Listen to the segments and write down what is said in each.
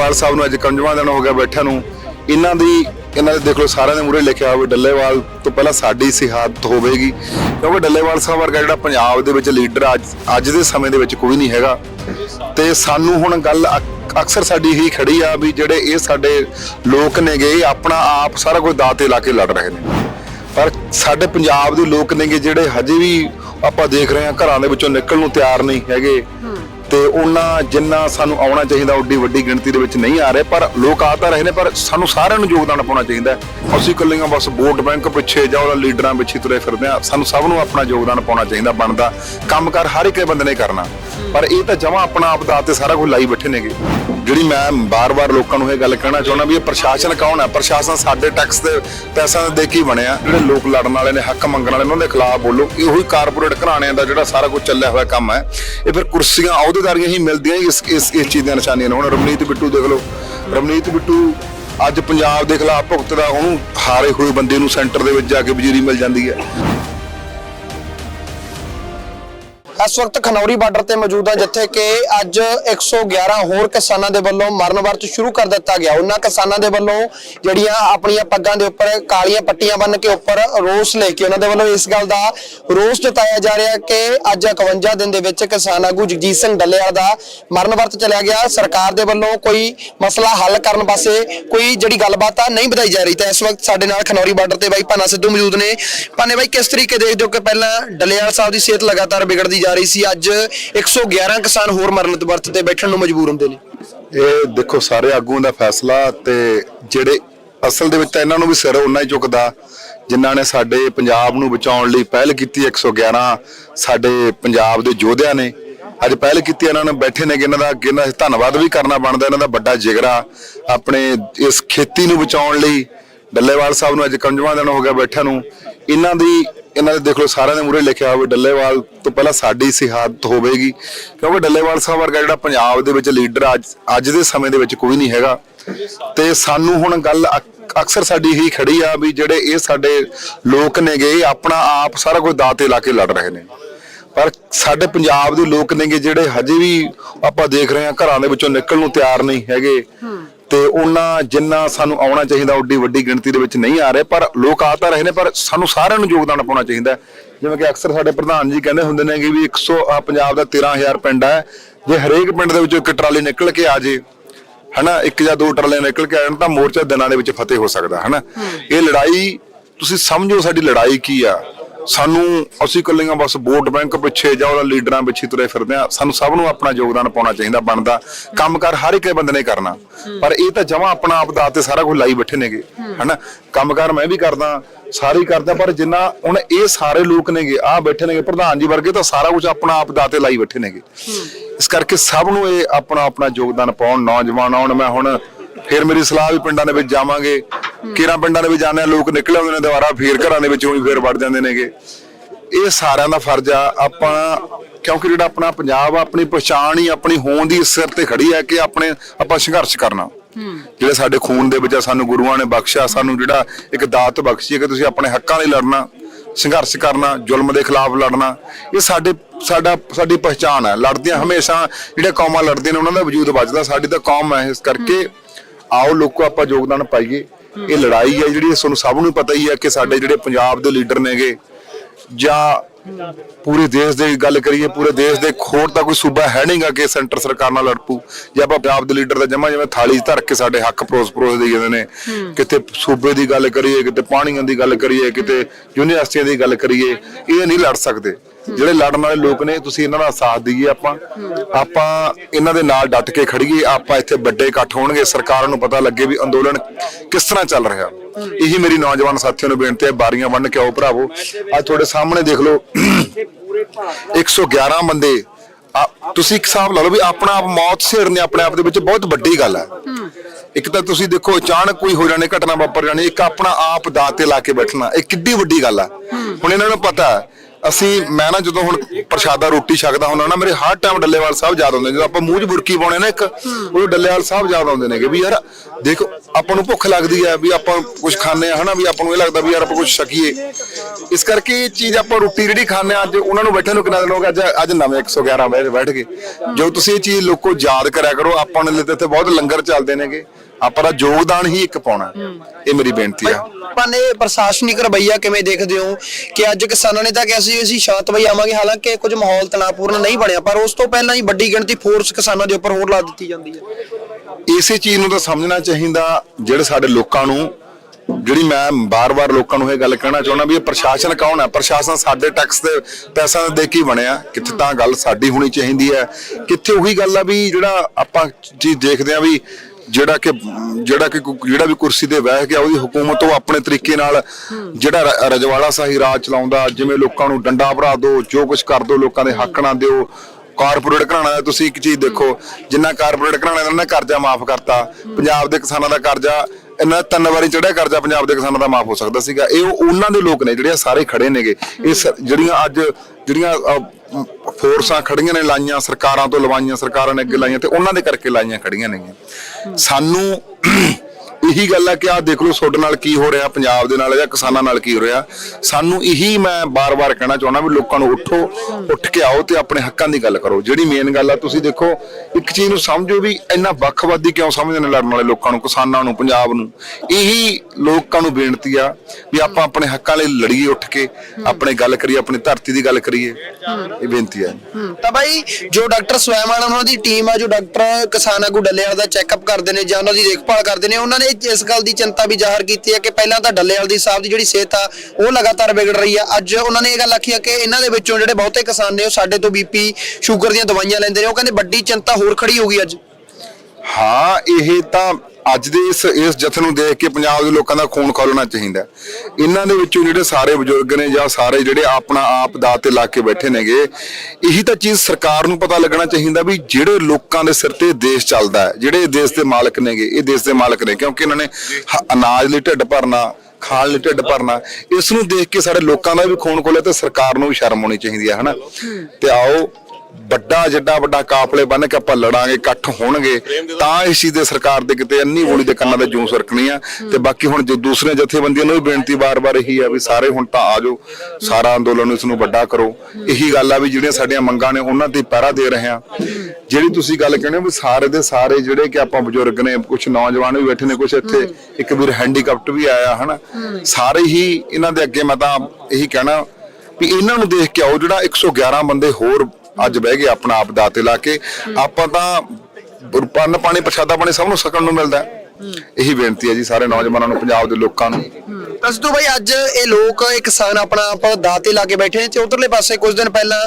ਡੱਲੇਵਾਲ ਸਾਹਿਬ ਨੂੰ ਅੱਜ ਕੰਜਵਾਂ ਦਿਨ ਹੋ ਗਿਆ ਬੈਠਿਆਂ ਨੂੰ। ਇਹਨਾਂ ਦੀ, ਇਹਨਾਂ ਦੇ ਦੇਖ ਲਓ ਸਾਰਿਆਂ ਦੇ ਮੂਹਰੇ ਲਿਖਿਆ ਹੋਵੇ ਡੱਲੇਵਾਲ ਤੋਂ ਪਹਿਲਾਂ ਸਾਡੀ ਸਿਹਾਦਤ ਹੋਵੇਗੀ। ਕਿਉਂਕਿ ਡੱਲੇਵਾਲ ਸਾਹਿਬ ਵਰਗਾ ਜਿਹੜਾ ਪੰਜਾਬ ਦੇ ਵਿੱਚ ਲੀਡਰ ਅੱਜ ਅੱਜ ਦੇ ਸਮੇਂ ਦੇ ਵਿੱਚ ਕੋਈ ਨਹੀਂ ਹੈਗਾ। ਤੇ ਸਾਨੂੰ ਹੁਣ ਗੱਲ ਅਕਸਰ ਸਾਡੀ ਹੀ ਖੜੀ ਆ ਵੀ ਜਿਹੜੇ ਇਹ ਸਾਡੇ ਲੋਕ ਨੇਗੇ ਆਪਣਾ ਆਪ ਸਾਰਾ ਕੁਝ ਦਾਅ ਤੇ ਲਾ ਕੇ ਲੜ ਰਹੇ ਨੇ। ਪਰ ਸਾਡੇ ਪੰਜਾਬ ਦੇ ਲੋਕ ਨੇਗੇ ਜਿਹੜੇ ਹਜੇ ਵੀ ਆਪਾਂ ਦੇਖ ਰਹੇ ਹਾਂ ਘਰਾਂ ਦੇ ਵਿੱਚੋਂ ਨਿਕਲਣ ਨੂੰ ਤਿਆਰ ਨਹੀਂ ਹੈਗੇ। ਤੇ ਉਹਨਾਂ ਜਿੰਨਾ ਸਾਨੂੰ ਆਉਣਾ ਚਾਹੀਦਾ, ਓਡੀ ਵੱਡੀ ਗਿਣਤੀ ਦੇ ਵਿੱਚ ਨਹੀਂ ਆ ਰਹੇ, ਪਰ ਲੋਕ ਆ ਤਾਂ ਰਹੇ ਨੇ, ਪਰ ਸਾਨੂੰ ਸਾਰਿਆਂ ਨੂੰ ਯੋਗਦਾਨ ਪਾਉਣਾ ਚਾਹੀਦਾ ਅਸੀਂ ਇਕੱਲੀਆਂ ਬਸ ਵੋਟ ਬੈਂਕ ਪਿੱਛੇ ਜਾਂ ਉਹਨਾਂ ਲੀਡਰਾਂ ਪਿੱਛੇ ਤੁਰੇ ਫਿਰਦੇ ਆ ਸਾਨੂੰ ਸਭ ਨੂੰ ਆਪਣਾ ਯੋਗਦਾਨ ਪਾਉਣਾ ਚਾਹੀਦਾ ਬਣਦਾ। ਕੰਮ ਕਰ ਹਰ ਇੱਕ ਬੰਦੇ ਨੇ ਕਰਨਾ। ਪਰ ਇਹ ਤਾਂ ਜਮਾ ਆਪਣਾ ਆਪ ਦਾ ਤੇ ਸਾਰਾ ਕੁਝ ਲਾਈ ਬੈਠੇ ਨੇਗੇ। ਜਿਹੜੀ ਮੈਂ ਬਾਰ-ਬਾਰ ਲੋਕਾਂ ਨੂੰ ਇਹ ਗੱਲ ਕਹਿਣਾ ਚਾਹੁੰਦਾ ਵੀ ਇਹ ਪ੍ਰਸ਼ਾਸਨ ਕੌਣ ਹੈ? ਪ੍ਰਸ਼ਾਸਨ ਸਾਡੇ ਟੈਕਸ ਦੇ ਪੈਸਿਆਂ ਦੇ ਕੇ ਬਣਿਆ ਜਿਹੜੇ ਲੋਕ ਲੜਨ ਵਾਲੇ ਨੇ, ਹੱਕ ਮੰਗਣ ਵਾਲੇ ਨੇ ਉਹਨਾਂ ਦੇ ਖਿਲਾਫ ਬੋਲੋ। ਇਹੋ ਹੀ ਕਾਰਪੋਰੇਟ ਘਰਾਣਿਆਂ ਦਾ ਜਿਹੜਾ ਸਾਰਾ ਕੁਝ ਚੱਲਿਆ ਹੋਇਆ ਕੰਮ ਹੈ। ਇਹ ਫਿਰ ਕੁਰਸੀਆਂ, ਅਹੁਦੇਦਾਰੀਆਂ ਹੀ ਮਿਲਦੀਆਂ ਇਸ ਇਸ ਇਸ ਚੀਜ਼ ਦੀਆਂ ਨਿਸ਼ਾਨੀਆਂ ਨੇ। ਹੁਣ ਰਮਨੀਤ ਬਿੱਟੂ ਦੇਖ ਲਓ। ਰਮਨੀਤ ਬਿੱਟੂ ਅੱਜ ਪੰਜਾਬ ਦੇ ਖਿਲਾਫ ਭੁਗਤਦਾ, ਉਹਨੂੰ ਹਾਰੇ ਹੋਏ ਬੰਦੇ ਨੂੰ ਸੈਂਟਰ ਦੇ ਵਿੱਚ ਜਾ ਕੇ ਵਜ਼ੀਰੀ ਮਿਲ ਜਾਂਦੀ ਹੈ। ਇਸ ਵਕਤ ਖਨੌਰੀ ਬਾਰਡਰ ਤੇ ਮੌਜੂਦ ਹਾਂ ਜਿੱਥੇ ਕਿ ਅੱਜ 111 ਹੋਰ ਕਿਸਾਨਾਂ ਦੇ ਵੱਲੋਂ ਮਰਨ ਵਰਤ ਸ਼ੁਰੂ ਕਰ ਦਿੱਤਾ ਗਿਆ। ਉਹਨਾਂ ਕਿਸਾਨਾਂ ਦੇ ਵੱਲੋਂ ਜਿਹੜੀਆਂ ਆਪਣੀਆਂ ਪੱਗਾਂ ਦੇ ਉੱਪਰ ਕਾਲੀਆਂ ਪੱਟੀਆਂ ਬੰਨ ਕੇ ਉੱਪਰ ਰੋਸ ਲੈ ਕੇ ਉਹਨਾਂ ਦੇ ਵੱਲੋਂ ਇਸ ਗੱਲ ਦਾ ਰੋਸ ਜਤਾਇਆ ਜਾ ਰਿਹਾ ਕਿ ਅੱਜ 51 ਦਿਨ ਦੇ ਵਿੱਚ ਕਿਸਾਨ ਆਗੂ ਜਗਜੀਤ ਸਿੰਘ ਡੱਲੇਵਾਲ ਦਾ ਮਰਨ ਵਰਤ ਚਲਿਆ ਗਿਆ। ਸਰਕਾਰ ਦੇ ਵੱਲੋਂ ਕੋਈ ਮਸਲਾ ਹੱਲ ਕਰਨ ਪਾਸੇ ਕੋਈ ਜਿਹੜੀ ਗੱਲਬਾਤ ਆ ਨਹੀਂ ਵਧਾਈ ਜਾ ਰਹੀ। ਤਾਂ ਇਸ ਵਕਤ ਸਾਡੇ ਨਾਲ ਖਨੌਰੀ ਬਾਰਡਰ ਤੇ ਬਾਈ ਭਾਨਾ ਸਿੱਧੂ ਮੌਜੂਦ ਨੇ। ਭਾਨੇ ਬਾਈ, ਕਿਸ ਤਰੀਕੇ ਦੇਖਦੇ ਹੋ ਕਿ ਪਹਿਲਾਂ ਡੱਲੇਵਾਲ ਸਾਹਿਬ ਦੀ ਸਿਹਤ ਲਗਾਤਾਰ ਵਿਗੜਦੀ ਜਾ ਰਹੀ ਸੀ ਅੱਜ 111 ਕਿਸਾਨ ਹੋਰ ਮਰਨ ਵਰਤ ਤੇ ਬੈਠਣ ਨੂੰ ਮਜਬੂਰ ਹੁੰਦੇ ਨੇ। ਇਹ ਦੇਖੋ, ਸਾਰੇ ਆਗੂਆਂ ਦਾ ਫੈਸਲਾ ਤੇ ਜਿਹੜੇ ਅਸਲ ਦੇ ਵਿੱਚ ਤਾਂ ਇਹਨਾਂ ਨੂੰ ਵੀ ਸਿਰ ਉਹਨਾਂ ਹੀ ਚੁੱਕਦਾ, ਜਿਨ੍ਹਾਂ ਨੇ ਸਾਡੇ ਪੰਜਾਬ ਨੂੰ ਬਚਾਉਣ ਲਈ ਪਹਿਲ ਕੀਤੀ 111 ਸਾਡੇ ਪੰਜਾਬ ਦੇ ਯੋਧਿਆਂ ਨੇ। ਅੱਜ ਪਹਿਲ ਕੀਤੀ ਇਹਨਾਂ ਨੇ, ਬੈਠੇ ਨੇ ਕਿ ਇਹਨਾਂ ਦਾ ਅੱਗੇ ਧੰਨਵਾਦ ਵੀ ਕਰਨਾ ਬਣਦਾ, ਇਹਨਾਂ ਦਾ ਵੱਡਾ ਜਿਗਰਾ ਆਪਣੇ ਇਸ ਖੇਤੀ ਨੂੰ ਬਚਾਉਣ ਲਈ ਡੱਲੇਵਾਲ ਸਾਹਿਬ ਨੂੰ ਅੱਜ ਕੰਜਵਾਂ ਦਿਨ ਹੋ ਗਿਆ ਬੈਠਿਆਂ ਨੂੰ। ਇਹਨਾਂ ਦੀ, ਇਹਨਾਂ ਦੇ ਦੇਖ ਲਓ ਸਾਰਿਆਂ ਦੇ ਮੂਹਰੇ ਲਿਖਿਆ ਹੋਵੇ ਡੱਲੇਵਾਲ ਤੋਂ ਪਹਿਲਾਂ ਸਾਡੀ ਸਿਹਾਦਤ ਹੋਵੇਗੀ। ਕਿਉਂਕਿ ਡੱਲੇਵਾਲ ਸਾਹਿਬ ਵਰਗਾ ਜਿਹੜਾ ਪੰਜਾਬ ਦੇ ਵਿੱਚ ਲੀਡਰ ਅੱਜ ਅੱਜ ਦੇ ਸਮੇਂ ਦੇ ਵਿੱਚ ਕੋਈ ਨਹੀਂ ਹੈਗਾ। ਤੇ ਸਾਨੂੰ ਹੁਣ ਗੱਲ ਅਕਸਰ ਸਾਡੀ ਹੀ ਖੜੀ ਆ ਵੀ ਜਿਹੜੇ ਇਹ ਸਾਡੇ ਲੋਕ ਨੇਗੇ, ਇਹ ਆਪਣਾ ਆਪ ਸਾਰਾ ਕੁਝ ਦਾਤੇ ਲਾ ਕੇ ਲੜ ਰਹੇ ਨੇ। ਪਰ ਸਾਡੇ ਪੰਜਾਬ ਦੇ ਲੋਕ ਨੇਗੇ ਜਿਹੜੇ ਹਜੇ ਵੀ ਆਪਾਂ ਦੇਖ ਰਹੇ ਹਾਂ ਘਰਾਂ ਦੇ ਵਿੱਚੋਂ ਨਿਕਲਣ ਨੂੰ ਤਿਆਰ ਨਹੀਂ ਹੈਗੇ। ਤੇ ਉਹਨਾਂ ਜਿੰਨਾ ਸਾਨੂੰ ਆਉਣਾ ਚਾਹੀਦਾ ਓਡੀ ਵੱਡੀ ਗਿਣਤੀ ਦੇ ਵਿੱਚ ਨਹੀਂ ਆ ਰਹੇ ਪਰ ਲੋਕ ਆ ਤਾਂ ਰਹੇ ਨੇ ਪਰ ਸਾਨੂੰ ਸਾਰਿਆਂ ਨੂੰ ਯੋਗਦਾਨ ਪਾਉਣਾ ਚਾਹੀਦਾ। ਜਿਵੇਂ ਕਿ ਅਕਸਰ ਸਾਡੇ ਪ੍ਰਧਾਨ ਜੀ ਕਹਿੰਦੇ ਹੁੰਦੇ ਨੇ ਕਿ ਵੀ 100 ਆ ਪੰਜਾਬ ਦਾ 13000 ਪਿੰਡ ਹੈ ਜੇ ਹਰੇਕ ਪਿੰਡ ਦੇ ਵਿੱਚੋਂ ਇੱਕ ਟਰਾਲੀ ਨਿਕਲ ਕੇ ਆ ਜੇ ਹਨਾ ਇੱਕ ਜਾਂ ਦੋ ਟਰਾਲੇ ਨਿਕਲ ਕੇ ਆਣ ਤਾਂ ਮੋਰਚਾ ਦਿਨਾਂ ਦੇ ਵਿੱਚ ਫਤਿਹ ਹੋ ਸਕਦਾ ਹਨਾ। ਇਹ ਲੜਾਈ ਤੁਸੀਂ ਸਮਝੋ ਸਾਡੀ ਲੜਾਈ ਕੀ ਆ? ਸਾਨੂੰ ਅਸੀਂ ਇਕੱਲੀਆਂ ਬਸ ਵੋਟ ਬੈਂਕ ਪਿੱਛੇ ਜਾਂ ਉਹਦਾ ਲੀਡਰਾਂ ਪਿੱਛੇ ਤੁਰੇ ਫਿਰਦੇ ਆ ਸਾਨੂੰ ਸਭ ਨੂੰ ਆਪਣਾ ਯੋਗਦਾਨ ਪਾਉਣਾ ਚਾਹੀਦਾ, ਬਣਦਾ। ਕੰਮ ਹਰ ਇੱਕ ਬੰਦੇ ਨੇ ਕਰਨਾ। ਪਰ ਇਹ ਤਾਂ ਜਮਾ ਆਪਣਾ ਆਪ ਦਾ ਤੇ ਸਾਰਾ ਕੁਝ ਲਾਈ ਬੈਠੇ ਨੇਗੇ, ਹਨਾ? ਕੰਮ ਮੈਂ ਵੀ ਕਰਦਾ, ਸਾਰੇ ਕਰਦਾ, ਪਰ ਜਿੰਨਾ ਹੁਣ ਇਹ ਸਾਰੇ ਲੋਕ ਨੇਗੇ ਆ ਬੈਠੇ ਨੇਗੇ, ਪ੍ਰਧਾਨ ਜੀ ਵਰਗੇ ਤਾਂ ਸਾਰਾ ਕੁਝ ਆਪਣਾ ਆਪ ਦਾ ਤੇ ਲਾਈ ਬੈਠੇ ਨੇਗੇ। ਇਸ ਕਰਕੇ ਸਭ ਨੂੰ ਇਹ ਆਪਣਾ ਆਪਣਾ ਯੋਗਦਾਨ ਪਾਉਣ, ਨੌਜਵਾਨ ਆਉਣ, ਮੈਂ ਹੁਣ ਫਿਰ ਮੇਰੀ ਸਲਾਹ ਵੀ ਪਿੰਡਾਂ ਦੇ ਵਿੱਚ ਜਾਵਾਂਗੇ। ਕਿਰਾਂ ਪਿੰਡਾਂ ਦੇ ਵਿੱਚ ਜਾਂਦੇ ਆ, ਲੋਕ ਨਿਕਲੇ ਆਉਂਦੇ ਨੇ ਦੁਬਾਰਾ, ਫੇਰ ਘਰਾਂ ਦੇ ਵਿੱਚ ਉਹੀ ਫੇਰ ਵੜ ਜਾਂਦੇ ਨੇਗੇ। ਇਹ ਸਾਰਿਆਂ ਦਾ ਫਰਜ਼ ਆ, ਆਪਾਂ ਕਿਉਂਕਿ ਜਿਹੜਾ ਆਪਣਾ ਪੰਜਾਬ ਆ, ਆਪਣੀ ਪਛਾਣ ਹੀ, ਆਪਣੀ ਹੋਣ ਦੀ ਸਿਰ ਤੇ ਖੜੀ ਹੈ ਕਿ ਆਪਣੇ, ਆਪਾਂ ਸੰਘਰਸ਼ ਕਰਨਾ। ਜਿਹੜੇ ਸਾਡੇ ਖੂਨ ਦੇ ਵਿੱਚ ਸਾਨੂੰ ਗੁਰੂਆਂ ਨੇ ਬਖਸ਼ਿਆ, ਸਾਨੂੰ ਜਿਹੜਾ ਇੱਕ ਦਾਤ ਬਖਸ਼ੀ ਹੈ ਕਿ ਤੁਸੀਂ ਆਪਣੇ ਹੱਕਾਂ ਲਈ ਲੜਨਾ, ਸੰਘਰਸ਼ ਕਰਨਾ, ਜ਼ੁਲਮ ਦੇ ਖਿਲਾਫ ਲੜਨਾ, ਇਹ ਸਾਡੇ, ਸਾਡਾ, ਸਾਡੀ ਪਛਾਣ ਹੈ ਲੜਦੀਆਂ ਹਮੇਸ਼ਾ ਜਿਹੜੇ ਕੌਮਾਂ ਲੜਦੀਆਂ ਨੇ, ਉਹਨਾਂ ਦਾ ਵਜੂਦ ਵੱਜਦਾ, ਸਾਡੀ ਤਾਂ ਕੌਮ ਹੈ ਇਸ ਕਰਕੇ। ਆਓ ਲੋਕੋ ਆਪਾਂ ਯੋਗਦਾਨ ਪਾਈਏ। ਇਹ ਲੜਾਈ ਹੈ ਜਿਹੜੀ ਤੁਹਾਨੂੰ ਸਭ ਨੂੰ ਪਤਾ ਹੀ ਹੈ ਕਿ ਸਾਡੇ ਜਿਹੜੇ ਪੰਜਾਬ ਦੇ ਲੀਡਰ ਨੇਗੇ ਜਾਂ ਪੂਰੇ ਦੇਸ਼ ਦੀ ਗੱਲ ਕਰੀਏ ਪੂਰੇ ਦੇਸ਼ ਦੇ ਖੋੜ ਤਾਂ ਕੋਈ ਸੂਬਾ ਹੈ ਨਹੀਂਗਾ ਕਿ ਸੈਂਟਰ ਸਰਕਾਰ ਨਾਲ ਲੜਪੂ। ਜੇ ਆਪਾਂ ਪੰਜਾਬ ਦੇ ਲੀਡਰ ਦਾ ਜਮਾ ਜਿਵੇਂ ਥਾਲੀ 'ਚ ਧਰ ਕੇ ਸਾਡੇ ਹੱਕ ਪਰੋਸ ਪਰੋਸ ਦੇ ਜਾਂਦੇ ਨੇ। ਕਿਤੇ ਸੂਬੇ ਦੀ ਗੱਲ ਕਰੀਏ ਕਿਤੇ ਪਾਣੀਆਂ ਦੀ ਗੱਲ ਕਰੀਏ ਕਿਤੇ ਯੂਨੀਵਰਸਿਟੀਆਂ ਦੀ ਗੱਲ ਕਰੀਏ ਇਹ ਨਹੀਂ ਲੜ ਸਕਦੇ। ਜਿਹੜੇ ਲੜਨ ਵਾਲੇ ਲੋਕ ਨੇ, ਤੁਸੀਂ ਇਹਨਾਂ ਦਾ ਸਾਥ ਦਈਏ ਆਪਾਂ। ਆਪਾਂ ਇਹਨਾਂ ਦੇ ਨਾਲ ਡਟ ਕੇ ਖੜੀਏ ਆਪਾਂ ਇੱਥੇ ਵੱਡੇ ਇਕੱਠ ਹੋਣਗੇ, ਸਰਕਾਰਾਂ ਨੂੰ ਪਤਾ ਲੱਗੇ ਵੀ ਅੰਦੋਲਨ ਕਿਸ ਤਰ੍ਹਾਂ ਚੱਲ ਰਿਹਾ। ਇਹੀ ਮੇਰੀ ਨੌਜਵਾਨ ਸਾਥੀਆਂ ਨੂੰ ਬੇਨਤੀ ਹੈ, ਬਾਰੀਆਂ ਬੰਨ ਕੇ ਆਓ ਭਰਾਵੋ। ਅੱਜ ਤੁਹਾਡੇ ਸਾਹਮਣੇ ਦੇਖ ਲਓ 111 ਬੰਦੇ ਤੁਸੀਂ ਇੱਕ ਹਿਸਾਬ ਲਾ ਲਓ ਵੀ ਆਪਣਾ ਆਪ ਮੌਤ ਸਿਰਨੇ ਆਪਣੇ ਆਪ ਦੇ ਵਿੱਚ ਬਹੁਤ ਵੱਡੀ ਗੱਲ ਹੈ। ਇੱਕ ਤਾਂ ਤੁਸੀਂ ਦੇਖੋ, ਅਚਾਨਕ ਕੋਈ ਹੋ ਜਾਣੇ, ਘਟਨਾ ਵਾਪਰ ਜਾਣੀ, ਇੱਕ ਆਪਣਾ ਆਪ ਦਾਅ ਤੇ ਲਾ ਕੇ ਬੈਠਣਾ, ਇਹ ਕਿੱਡੀ ਵੱਡੀ ਗੱਲ ਆ ਹੁਣ ਇਹਨਾਂ ਨੂੰ ਪਤਾ ਅਸੀਂ, ਮੈਂ ਨਾ ਜਦੋਂ ਹੁਣ ਪ੍ਰਸ਼ਾਦਾ ਰੋਟੀ ਛਕਦਾ ਹੁੰਦਾ ਨਾ, ਮੇਰੇ ਹਰ ਟਾਈਮ ਡੱਲੇਵਾਲ ਸਾਹਿਬ ਯਾਦ ਆਉਂਦੇ ਜਦੋਂ ਆਪਾਂ ਮੂੰਹ 'ਚ ਬੁਰਕੀ ਪਾਉਣੇ ਨਾ ਇੱਕ ਉਹ ਡੱਲੇਵਾਲ ਸਾਹਿਬ ਯਾਦ ਆਉਂਦੇ ਨੇਗੇ ਵੀ ਯਾਰ ਦੇਖੋ, ਆਪਾਂ ਨੂੰ ਭੁੱਖ ਲੱਗਦੀ ਹੈ ਵੀ ਆਪਾਂ ਕੁਝ ਖਾਂਦੇ ਆ ਹਨਾ, ਵੀ ਆਪਾਂ ਨੂੰ ਇਹ ਲੱਗਦਾ ਵੀ ਯਾਰ ਆਪਾਂ ਕੁਝ ਛਕੀਏ। ਇਸ ਕਰਕੇ ਇਹ ਚੀਜ਼ ਆਪਾਂ ਰੋਟੀ ਜਿਹੜੀ ਖਾਂਦੇ ਆ ਅੱਜ, ਉਹਨਾਂ ਨੂੰ ਬੈਠੇ ਨੂੰ ਕਿੰਨਾ ਦਿਨ ਹੋ ਗਿਆ, ਅੱਜ ਅੱਜ ਨਵੇਂ 111 ਬੈਠ ਬੈਠ ਗਏ। ਜੋ ਤੁਸੀਂ ਇਹ ਚੀਜ਼ ਲੋਕੋ ਯਾਦ ਕਰਿਆ ਕਰੋ, ਆਪਾਂ ਨੇ ਲਈ ਤਾਂ ਇੱਥੇ ਬਹੁਤ ਲੰਗਰ ਚੱਲਦੇ ਨੇਗੇ। ਆਪਾਂ ਦਾ ਯੋਗਦਾਨ ਹੀ ਇੱਕ ਪਾਉਣਾ ਇਹ ਮੇਰੀ ਬੇਨਤੀ ਆ। ਆਪਾਂ ਨੇ ਪ੍ਰਸ਼ਾਸਨਿਕ ਰਵੱਈਆ ਕਿਵੇਂ ਦੇਖਦੇ ਹੋ? ਕਿ ਅੱਜ ਕਿਸਾਨਾਂ ਨੇ ਤਾਂ ਕਿਹਾ ਸੀ ਅਸੀਂ ਸ਼ਾਂਤ ਵਈ ਆਵਾਂਗੇ। ਹਾਲਾਂਕਿ ਕੁਝ ਮਾਹੌਲ ਤਣਾਅਪੂਰਨ ਨਹੀਂ ਬਣਿਆ ਪਰ ਉਸ ਤੋਂ ਪਹਿਲਾਂ ਹੀ ਵੱਡੀ ਗਿਣਤੀ ਫੋਰਸ ਕਿਸਾਨਾਂ ਦੇ ਉੱਪਰ ਹੋਰ ਲਾ ਦਿੱਤੀ ਜਾਂਦੀ ਹੈ। ਇਸੇ ਚੀਜ਼ ਨੂੰ ਤਾਂ ਸਮਝਣਾ ਚਾਹੀਦਾ ਜਿਹੜੇ ਸਾਡੇ ਲੋਕਾਂ ਨੂੰ ਜਿਹੜੀ ਮੈਂ ਬਾਰ-ਬਾਰ ਲੋਕਾਂ ਨੂੰ ਇਹ ਗੱਲ ਕਹਿਣਾ ਚਾਹੁੰਦਾ ਵੀ ਇਹ ਪ੍ਰਸ਼ਾਸਨ ਕੌਣ ਹੈ? ਪ੍ਰਸ਼ਾਸਨ ਸਾਡੇ ਟੈਕਸ ਦੇ ਪੈਸਾ ਦੇ ਕੇ ਬਣਿਆ? ਕਿੱਥੇ ਤਾਂ ਗੱਲ ਸਾਡੀ ਹੋਣੀ ਚਾਹੀਦੀ ਹੈ। ਕਿੱਥੇ ਉਹੀ ਗੱਲ ਆ ਵੀ ਜਿਹੜਾ ਆਪਾਂ ਚੀਜ਼ ਦੇਖਦੇ ਆ ਵੀ ਜਿਹੜਾ ਕਿ ਜਿਹੜਾ ਕਿ ਜਿਹੜਾ ਵੀ ਕੁਰਸੀ ਤੇ ਬਹਿ ਗਿਆ, ਉਹਦੀ ਹਕੂਮਤ ਉਹ ਆਪਣੇ ਤਰੀਕੇ ਨਾਲ ਜਿਹੜਾ ਰ- ਰਜਵਾੜਾ ਸਾਹੀ ਰਾਜ ਚਲਾਉਂਦਾ, ਜਿਵੇਂ ਲੋਕਾਂ ਨੂੰ ਡੰਡਾ ਭਰਾ ਦਿਓ ਜੋ ਕੁਝ ਕਰ ਦਿਓ ਲੋਕਾਂ ਦੇ ਹੱਕ ਨਾ ਦਿਓ। ਕਾਰਪੋਰੇਟ ਘਰਾਣਾ ਦਾ ਤੁਸੀਂ ਇੱਕ ਚੀਜ਼ ਦੇਖੋ, ਜਿੰਨਾ ਕਾਰਪੋਰੇਟ ਘਰਾਣਾ ਇਹਨਾਂ ਨੇ ਕਰਜ਼ਾ ਮਾਫ ਕਰਤਾ। ਪੰਜਾਬ ਦੇ ਕਿਸਾਨਾਂ ਦਾ ਕਰਜ਼ਾ, ਇਹਨਾਂ ਤਿੰਨ ਵਾਰੀ ਚੜਿਆ ਕਰਜ਼ਾ, ਪੰਜਾਬ ਦੇ ਕਿਸਾਨਾਂ ਦਾ ਮਾਫ ਹੋ ਸਕਦਾ ਸੀਗਾ। ਇਹ ਉਹ- ਉਹਨਾਂ ਦੇ ਲੋਕ ਨੇ, ਜਿਹੜੇ ਸਾਰੇ ਖੜੇ ਨੇਗੇ। ਇਹ ਸ- ਜਿਹੜੀਆਂ ਅੱਜ, ਜਿਹੜੀਆਂ ਫੋਰਸਾਂ ਖੜੀਆਂ ਨੇ ਲਾਈਆਂ, ਸਰਕਾਰਾਂ ਤੋਂ ਲਵਾਈਆਂ, ਸਰਕਾਰਾਂ ਨੇ ਅੱਗੇ ਲਾਈਆਂ ਤੇ ਉਹਨਾਂ ਦੇ ਕਰਕੇ ਲਾਈਆਂ ਖੜੀਆਂ ਨੇਗੀਆਂ। ਸਾਨੂੰ ਇਹੀ ਗੱਲ ਆ ਕਿ ਆਹ ਦੇਖ ਲਓ ਤੁਹਾਡੇ ਨਾਲ ਕੀ ਹੋ ਰਿਹਾ, ਪੰਜਾਬ ਦੇ ਨਾਲ ਜਾਂ ਕਿਸਾਨਾਂ ਨਾਲ ਕੀ ਹੋ ਰਿਹਾ। ਸਾਨੂੰ ਇਹੀ ਮੈਂ ਬਾਰ-ਬਾਰ ਕਹਿਣਾ ਚਾਹੁੰਦਾ ਵੀ ਲੋਕਾਂ ਨੂੰ ਉੱਠੋ, ਉੱਠ ਕੇ ਆਓ ਤੇ ਆਪਣੇ ਹੱਕਾਂ ਦੀ ਗੱਲ ਕਰੋ। ਜਿਹੜੀ ਮੇਨ ਗੱਲ ਆ, ਤੁਸੀਂ ਦੇਖੋ, ਇੱਕ ਚੀਜ਼ ਨੂੰ ਸਮਝੋ ਵੀ ਇੰਨਾ ਵੱਖਵਾਦੀ ਕਿਉਂ ਸਮਝਦੇ ਨੇ ਲੜਨ ਵਾਲੇ ਲੋਕਾਂ ਨੂੰ, ਕਿਸਾਨਾਂ ਨੂੰ, ਪੰਜਾਬ ਨੂੰ। ਇਹੀ ਲੋਕਾਂ ਨੂੰ ਬੇਨਤੀ ਆ ਵੀ ਆਪਾਂ ਆਪਣੇ ਹੱਕਾਂ ਲਈ ਲੜੀਏ ਉੱਠ ਕੇ, ਆਪਣੇ ਗੱਲ ਕਰੀਏ, ਆਪਣੀ ਧਰਤੀ ਦੀ ਗੱਲ ਕਰੀਏ। ਇਹ ਬੇਨਤੀ ਆ। ਤਾਂ ਬਾਈ, ਜੋ ਡਾਕਟਰ ਸਵੈਮਾਨ ਉਹਨਾਂ ਦੀ ਟੀਮ ਆ, ਜੋ ਡਾਕਟਰ ਕਿਸਾਨ ਆਗੂ ਡੱਲੇਵਾਲ ਦਾ ਚੈੱਕਅਪ ਕਰਦੇ ਨੇ ਜਾਂ ਉਹਨਾਂ ਦੀ ਦੇਖਭਾਲ ਕਰਦੇ ਨੇ, ਉਹਨਾਂ ਨੇ ਇਸ ਗੱਲ ਦੀ ਚਿੰਤਾ ਵੀ ਜ਼ਾਹਰ ਕੀਤੀ ਹੈ ਕਿ ਪਹਿਲਾਂ ਤਾਂ ਡੱਲੇਵਾਲ ਦੀ ਸਾਹਿਬ ਦੀ ਜਿਹੜੀ ਸਿਹਤ ਆ, ਉਹ ਲਗਾਤਾਰ ਵਿਗੜ ਰਹੀ ਆ। ਅੱਜ ਉਹਨਾਂ ਨੇ ਇਹ ਗੱਲ ਆਖੀ ਆ ਕਿ ਇਹਨਾਂ ਦੇ ਵਿੱਚੋਂ ਜਿਹੜੇ ਬਹੁਤੇ ਕਿਸਾਨ ਨੇ, ਉਹ ਸਾਡੇ ਤੋਂ ਬੀਪੀ ਸ਼ੂਗਰ ਦੀਆਂ ਦਵਾਈਆਂ ਲੈਂਦੇ ਨੇ। ਉਹ ਕਹਿੰਦੇ ਵੱਡੀ ਚਿੰਤਾ ਹੋਰ ਖੜੀ ਹੋ ਗਈ ਅੱਜ। ਹਾਂ, ਇਹ ਤਾਂ ਅੱਜ ਦੇ ਇਸ ਇਸ ਜਥਨ ਨੂੰ ਦੇਖ ਕੇ ਪੰਜਾਬ ਦੇ ਲੋਕਾਂ ਦਾ ਖੂਨ ਖੋਲਣਾ ਚਾਹੀਦਾ ਇਹਨਾਂ ਦੇ ਵਿੱਚੋਂ ਜਿਹੜੇ ਸਾਰੇ ਬਜ਼ੁਰਗ ਨੇ ਜਾਂ ਸਾਰੇ ਜਿਹੜੇ ਆਪਣਾ ਆਪ ਦਾ ਤੇ ਲਾ ਕੇ ਬੈਠੇ ਨੇਗੇ, ਇਹੀ ਤਾਂ ਚੀਜ਼ ਸਰਕਾਰ ਨੂੰ ਪਤਾ ਲੱਗਣਾ ਚਾਹੀਦਾ ਵੀ ਜਿਹੜੇ ਲੋਕਾਂ ਦੇ ਸਿਰ ਤੇ ਦੇਸ਼ ਚੱਲਦਾ ਹੈ, ਜਿਹੜੇ ਦੇਸ਼ ਦੇ ਮਾਲਕ ਨੇਗੇ, ਇਹ ਦੇਸ਼ ਦੇ ਮਾਲਕ ਨੇ, ਕਿਉਂਕਿ ਇਹਨਾਂ ਨੇ ਅਨਾਜ ਲਈ ਢਿੱਡ ਭਰਨਾ, ਖਾਣ ਲਈ ਢਿੱਡ ਭਰਨਾ, ਇਸ ਨੂੰ ਦੇਖ ਕੇ ਸਾਡੇ ਲੋਕਾਂ ਦਾ ਵੀ ਖੂਨ ਖੋਲਿਆ ਤੇ ਸਰਕਾਰ ਨੂੰ ਵੀ ਸ਼ਰਮ ਆਉਣੀ ਚਾਹੀਦੀ ਹੈ, ਹਨਾ? ਤੇ ਆਓ ਵੱਡਾ ਜਿੱਡਾ ਵੱਡਾ ਕਾਫਲੇ ਬੰਨ ਕੇ ਆਪਾਂ ਲੜਾਂਗੇ, ਇਕੱਠ ਹੋਣਗੇ, ਤਾਂ ਇਸ ਚੀਜ਼ ਦੇ ਸਰਕਾਰ ਦੇ ਕਿਤੇ ਅੰਨੀ ਬੋਲੀ ਦੇ ਕੰਨਾਂ ਦੇ ਜੂੰ ਸਰਕਣੀ ਆ। ਤੇ ਬਾਕੀ ਹੁਣ ਜੋ ਦੂਸਰੇ ਜਥੇਬੰਦੀਆਂ ਨੂੰ ਵੀ ਬੇਨਤੀ ਬਾਰ-ਬਾਰ ਇਹੀ ਆ ਵੀ ਸਾਰੇ ਹੁਣ ਤਾਂ ਆ ਜਾਓ, ਸਾਰਾ ਅੰਦੋਲਨ ਇਸ ਨੂੰ ਵੱਡਾ ਕਰੋ। ਇਹੀ ਗੱਲ ਆ ਵੀ ਜਿਹੜੀਆਂ ਸਾਡੀਆਂ ਮੰਗਾਂ ਨੇ, ਉਹਨਾਂ ਤੇ ਪਹਿਰਾ ਦੇ ਰਹੇ ਆ। ਜਿਹੜੀ ਤੁਸੀਂ ਗੱਲ ਕਹਿੰਦੇ ਹੋ ਵੀ ਸਾਰੇ ਦੇ ਸਾਰੇ ਜਿਹੜੇ ਕਿ ਆਪਾਂ ਬਜ਼ੁਰਗ ਨੇ ਕੁਝ ਨੌਜਵਾਨ ਵੀ ਬੈਠੇ ਨੇ ਕੁਝ ਇੱਥੇ ਇੱਕ ਵੀਰ ਹੈਂਡੀਕੈਪਟ ਵੀ ਆਇਆ, ਹਨਾ। ਸਾਰੇ ਹੀ ਇਹਨਾਂ ਦੇ ਅੱਗੇ ਮੈਂ ਤਾਂ ਇਹੀ ਕਹਿਣਾ ਵੀ ਇਹਨਾਂ ਨੂੰ ਦੇਖ ਕੇ ਆਓ, ਜਿਹੜਾ 111 ਬੰਦੇ ਹੋਰ ਅੱਜ ਬਹਿ ਗਏ ਆਪਣਾ ਆਪ ਦਾਤੇ ਲਾ ਕੇ, ਆਪਾਂ ਤਾਂ ਪੰਨ ਪਾਣੀ ਪ੍ਰਸ਼ਾਦਾ ਪਾਣੀ ਸਭ ਨੂੰ ਸਕਣ ਨੂੰ ਮਿਲਦਾ। ਇਹੀ ਬੇਨਤੀ ਹੈ ਜੀ ਸਾਰੇ ਨੌਜਵਾਨਾਂ ਨੂੰ, ਪੰਜਾਬ ਦੇ ਲੋਕਾਂ ਨੂੰ। ਦੱਸ ਦੋ ਭਾਈ ਅੱਜ ਇਹ ਲੋਕ, ਇਹ ਕਿਸਾਨ ਆਪਣਾ ਆਪ ਦਾਤੇ ਲਾ ਕੇ ਬੈਠੇ ਨੇ ਤੇ ਉਧਰਲੇ ਪਾਸੇ ਕੁਝ ਦਿਨ ਪਹਿਲਾਂ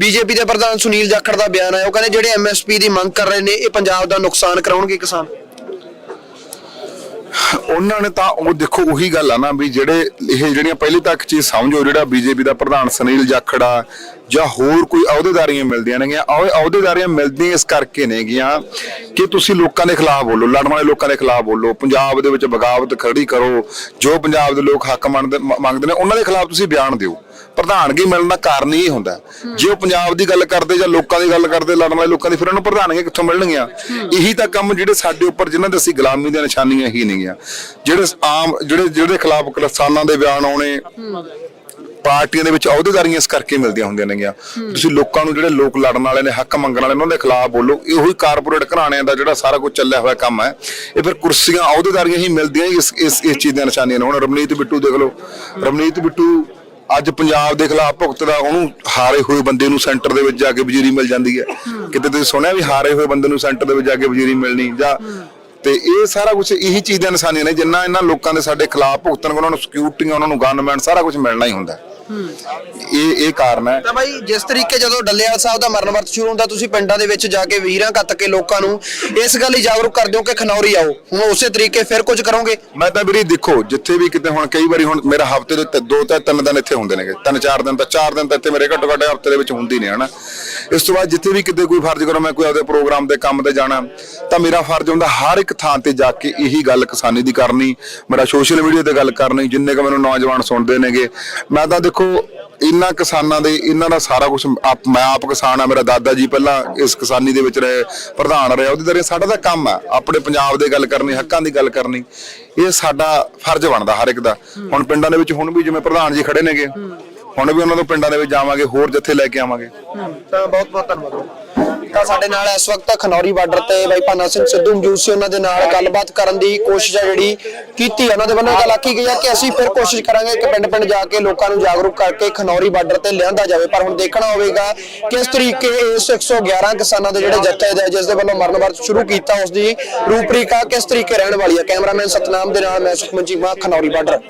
ਬੀਜੇਪੀ ਦੇ ਪ੍ਰਧਾਨ ਸੁਨੀਲ ਜਾਖੜ ਦਾ ਬਿਆਨ ਆਇਆ। ਉਹ ਕਹਿੰਦੇ ਜਿਹੜੇ ਐਮਐਸਪੀ ਦੀ ਮੰਗ ਕਰ ਰਹੇ ਨੇ, ਇਹ ਪੰਜਾਬ ਦਾ ਨੁਕਸਾਨ ਕਰਾਉਣਗੇ ਕਿਸਾਨ। ਉਹਨਾਂ ਨੇ ਤਾਂ ਉਹ ਦੇਖੋ ਉਹੀ ਗੱਲ ਆ ਨਾ ਵੀ ਜਿਹੜੇ ਇਹ ਜਿਹੜੀਆਂ ਪਹਿਲੀ ਤੱਕ ਚੀਜ਼ ਸਮਝੋ ਜਿਹੜਾ ਬੀਜੇਪੀ ਦਾ ਪ੍ਰਧਾਨ ਸੁਨੀਲ ਜਾਖੜਾ ਜਾਂ ਹੋਰ ਕੋਈ ਅਹੁਦੇਦਾਰੀਆਂ ਮਿਲਦੀਆਂ ਨੇਗੀਆਂ ਉਹ ਅਹੁਦੇਦਾਰੀਆਂ ਮਿਲਦੀਆਂ ਇਸ ਕਰਕੇ ਨੇਗੀਆਂ ਕਿ ਤੁਸੀਂ ਲੋਕਾਂ ਦੇ ਖਿਲਾਫ ਬੋਲੋ, ਲੜਨ ਵਾਲੇ ਲੋਕਾਂ ਦੇ ਖਿਲਾਫ ਬੋਲੋ, ਪੰਜਾਬ ਦੇ ਵਿੱਚ ਬਗਾਵਤ ਖੜੀ ਕਰੋ, ਜੋ ਪੰਜਾਬ ਦੇ ਲੋਕ ਹੱਕ ਮੰਗਦੇ ਮੰਗਦੇ ਨੇ, ਉਹਨਾਂ ਦੇ ਖਿਲਾਫ ਤੁਸੀਂ ਬਿਆਨ ਦਿਓ। ਪ੍ਰਧਾਨਗੀ ਮਿਲਣ ਦਾ ਕਾਰਨ ਹੀ ਹੁੰਦਾ। ਜੇ ਉਹ ਪੰਜਾਬ ਦੀ ਗੱਲ ਕਰਦੇ ਜਾਂ ਲੋਕਾਂ ਦੀ ਗੱਲ ਕਰਦੇ, ਲੜਨ ਵਾਲੇ ਲੋਕਾਂ ਦੀ, ਫਿਰ ਉਹਨੂੰ ਪ੍ਰਧਾਨਗੀ ਕਿੱਥੋਂ ਮਿਲਣਗੀਆਂ? ਇਹੀ ਤਾਂ ਕੰਮ ਜਿਹੜੇ ਸਾਡੇ ਉੱਪਰ, ਜਿਨ੍ਹਾਂ ਦੇ ਅਸੀਂ ਗੁਲਾਮੀ ਦੀਆਂ ਨਿਸ਼ਾਨੀਆਂ ਹੀ ਨੇਗੀਆਂ ਜਿਹੜੇ ਆਮ, ਜਿਹੜੇ ਜਿਹੜੇ ਖਿਲਾਫ ਕਿਸਾਨਾਂ ਦੇ ਬਿਆਨ ਆਉਣੇ, ਪਾਰਟੀਆਂ ਦੇ ਵਿੱਚ ਅਹੁਦੇਦਾਰੀਆਂ ਇਸ ਕਰਕੇ ਮਿਲਦੀਆਂ ਹੁੰਦੀਆਂ ਨੇਗੀਆਂ। ਤੁਸੀਂ ਲੋਕਾਂ ਨੂੰ ਜਿਹੜੇ ਲੋਕ ਲੜਨ ਵਾਲੇ ਨੇ, ਹੱਕ ਮੰਗਣ ਵਾਲੇ ਉਹਨਾਂ ਦੇ ਖਿਲਾਫ ਬੋਲੋ। ਇਹੋ ਹੀ ਕਾਰਪੋਰੇਟ ਘਰਾਣਿਆਂ ਦਾ ਜਿਹੜਾ ਸਾਰਾ ਕੁਝ ਚੱਲਿਆ ਹੋਇਆ ਕੰਮ ਹੈ, ਇਹ ਫਿਰ ਕੁਰਸੀਆਂ, ਅਹੁਦੇਦਾਰੀਆਂ ਹੀ ਮਿਲਦੀਆਂ ਇਸ ਇਸ ਇਸ ਚੀਜ਼ ਦੀਆਂ ਨਿਸ਼ਾਨੀਆਂ ਨੇ। ਹੁਣ ਰਮਨੀਤ ਬਿੱਟੂ ਦੇਖ ਲਓ। ਰਮਨੀਤ ਬਿੱਟੂ ਅੱਜ ਪੰਜਾਬ ਦੇ ਖਿਲਾਫ ਭੁਗਤਦਾ ਉਹਨੂੰ ਹਾਰੇ ਹੋਏ ਬੰਦੇ ਨੂੰ ਸੈਂਟਰ ਦੇ ਵਿੱਚ ਜਾ ਕੇ ਵਜ਼ੀਰੀ ਮਿਲ ਜਾਂਦੀ ਹੈ। ਕਿਤੇ ਤੁਸੀਂ ਸੁਣਿਆ ਵੀ ਹਾਰੇ ਹੋਏ ਬੰਦੇ ਨੂੰ ਸੈਂਟਰ ਦੇ ਵਿੱਚ ਜਾ ਕੇ ਵਜ਼ੀਰੀ ਮਿਲਣੀ ਜਾਂ ਤੇ ਇਹ ਸਾਰਾ ਕੁਝ ਇਹੀ ਚੀਜ਼ ਦੀਆਂ ਨਿਸ਼ਾਨੀਆਂ ਨੇ ਜਿੰਨਾ ਇਹਨਾਂ ਲੋਕਾਂ ਦੇ ਸਾਡੇ ਖਿਲਾਫ ਭੁਗਤਣ ਉਹਨਾਂ ਨੂੰ ਸਿਕਿਉਰਿਟੀਆਂ ਉਹਨਾਂ ਨੂੰ ਗਨਮੈਨ ਸਾਰਾ ਕੁਝ ਮਿਲਣਾ ਹੀ ਹੁੰਦਾ। ਹੈ। ਇਹ ਇਹ ਕਾਰਨ ਹੈ। ਤਾਂ ਬਾਈ ਜਿਸ ਤਰੀਕੇ ਜਦੋਂ ਡੱਲੇਵਾਲ ਸਾਹਿਬ ਦਾ ਮਰਨ ਵਰਤ ਸ਼ੁਰੂ ਹੁੰਦਾ ਤੁਸੀਂ ਪਿੰਡਾਂ ਦੇ ਵਿੱਚ ਜਾ ਕੇ ਵੀਰਾਂ ਕੱਤ ਕੇ ਲੋਕਾਂ ਨੂੰ ਇਸ ਗੱਲ ਲਈ ਜਾਗਰੂਕ ਕਰਦੇ ਹੋ ਕਿ ਖਨੌਰੀ ਆਓ। ਹੁਣ ਉਸੇ ਤਰੀਕੇ ਫਿਰ ਕੁਝ ਕਰੋਗੇ? ਮੈਂ ਤਾਂ ਵੀਰੇ ਦੇਖੋ ਜਿੱਥੇ ਵੀ ਕਿਤੇ ਹੁਣ ਕਈ ਵਾਰੀ ਹੁਣ ਮੇਰਾ ਹਫ਼ਤੇ ਦੇ ਦੋ ਤੇ ਤਿੰਨ ਦਿਨ ਇੱਥੇ ਹੁੰਦੇ ਨੇਗੇ। ਤਿੰਨ ਚਾਰ ਦਿਨ ਤਾਂ ਚਾਰ ਦਿਨ ਤਾਂ ਇੱਥੇ ਮੇਰੇ ਘੱਟੋ ਘੱਟ ਹਫ਼ਤੇ ਦੇ ਵਿੱਚ ਹੁੰਦੀ ਨੇ ਹਨਾ। ਇਸ ਤੋਂ ਬਾਅਦ ਜਿੱਥੇ ਵੀ ਕਿਤੇ ਕੋਈ ਫਰਜ਼ ਕਰੋ ਮੈਂ ਕੋਈ ਆਪਦੇ ਪ੍ਰੋਗਰਾਮ ਦੇ ਕੰਮ ਤੇ ਜਾਣਾ ਤਾਂ ਮੇਰਾ ਫਰਜ਼ ਹੁੰਦਾ ਹਰ ਇੱਕ ਥਾਂ ਤੇ ਜਾ ਕੇ ਇਹੀ ਗੱਲ ਕਿਸਾਨੀ ਦੀ ਕਰਨੀ ਮੇਰਾ ਸੋਸ਼ਲ ਮੀਡੀਆ ਤੇ ਗੱਲ ਕਰਨੀ ਜਿੰਨੇ ਕ ਮੈਨੂੰ ਨੌਜਵਾਨ ਸੁਣਦੇ ਨੇਗੇ। ਮੈਂ ਤਾਂ ਦੇਖੋ ਇਹਨਾਂ ਕਿਸਾਨਾਂ ਦੇ ਇਹਨਾਂ ਦਾ ਸਾਰਾ ਕੁਝ ਮੈਂ ਆਪ ਕਿਸਾਨ ਆ ਮੇਰਾ ਦਾਦਾ ਜੀ ਪਹਿਲਾਂ ਇਸ ਕਿਸਾਨੀ ਦੇ ਵਿੱਚ ਰਹੇ ਪ੍ਰਧਾਨ ਰਿਹਾ ਉਹਦੇ ਦਰੇ ਸਾਡਾ ਤਾਂ ਕੰਮ ਆ ਆਪਣੇ ਪੰਜਾਬ ਦੇ ਗੱਲ ਕਰਨੀ ਹੱਕਾਂ ਦੀ ਗੱਲ ਕਰਨੀ ਇਹ ਸਾਡਾ ਫਰਜ਼ ਬਣਦਾ ਹਰ ਇੱਕ ਦਾ। ਹੁਣ ਪਿੰਡਾਂ ਦੇ ਵਿੱਚ ਹੁਣ ਵੀ ਜਿਵੇਂ ਪ੍ਰਧਾਨ ਜੀ ਖੜੇ ਨੇਗੇ ਹੁਣ ਵੀ ਉਹਨਾਂ ਤੋਂ ਪਿੰਡਾਂ ਦੇ ਵਿੱਚ ਜਾਵਾਂਗੇ ਹੋਰ ਜੱਥੇ ਲੈ ਕੇ ਆਵਾਂਗੇ। ਤਾਂ ਬਹੁਤ ਬਹੁਤ ਧੰਨਵਾਦ। ਤਾਂ ਸਾਡੇ ਨਾਲ ਇਸ ਵਕਤ ਖਨੌਰੀ ਬਾਰਡਰ ਤੇ ਬਾਈ ਭਾਨਾ ਸਿੰਘ ਸਿੱਧੂ ਮੌਜੂਦ ਸੀ, ਉਹਨਾਂ ਦੇ ਨਾਲ ਗੱਲਬਾਤ ਕਰਨ ਦੀ ਕੋਸ਼ਿਸ਼ ਹੈ ਜਿਹੜੀ ਕੀਤੀ ਉਹਨਾਂ ਦੇ ਵੱਲੋਂ ਇਹ ਗੱਲ ਆਖੀ ਗਈ ਹੈ ਕਿ ਅਸੀਂ ਫਿਰ ਕੋਸ਼ਿਸ਼ ਕਰਾਂਗੇ ਕਿ ਪਿੰਡ ਪਿੰਡ ਜਾ ਕੇ ਲੋਕਾਂ ਨੂੰ ਜਾਗਰੂਕ ਕਰਕੇ ਖਨੌਰੀ ਬਾਰਡਰ ਤੇ ਲਿਆਂਦਾ ਜਾਵੇ। ਪਰ ਹੁਣ ਦੇਖਣਾ ਹੋਵੇਗਾ ਕਿਸ ਤਰੀਕੇ ਇਸ 111 ਕਿਸਾਨਾਂ ਦੇ ਜਿਹੜੇ ਜੱਥੇ ਦੇ ਜਿਸ ਦੇ ਵੱਲੋਂ ਮਰਨ ਵਰਤ ਸ਼ੁਰੂ ਕੀਤਾ, ਉਸ ਦੀ ਰੂਪਰੇਖਾ ਕਿਸ ਤਰੀਕੇ ਰਹਿਣ ਵਾਲੀ ਹੈ ਕੈਮਰਾਮੈਨ ਸਤਨਾਮ ਦੇ ਨਾਲ ਮੈਂ ਸੁਖਮਨ ਚੀਮਾ ਖਨੌਰੀ ਬਾਰਡਰ।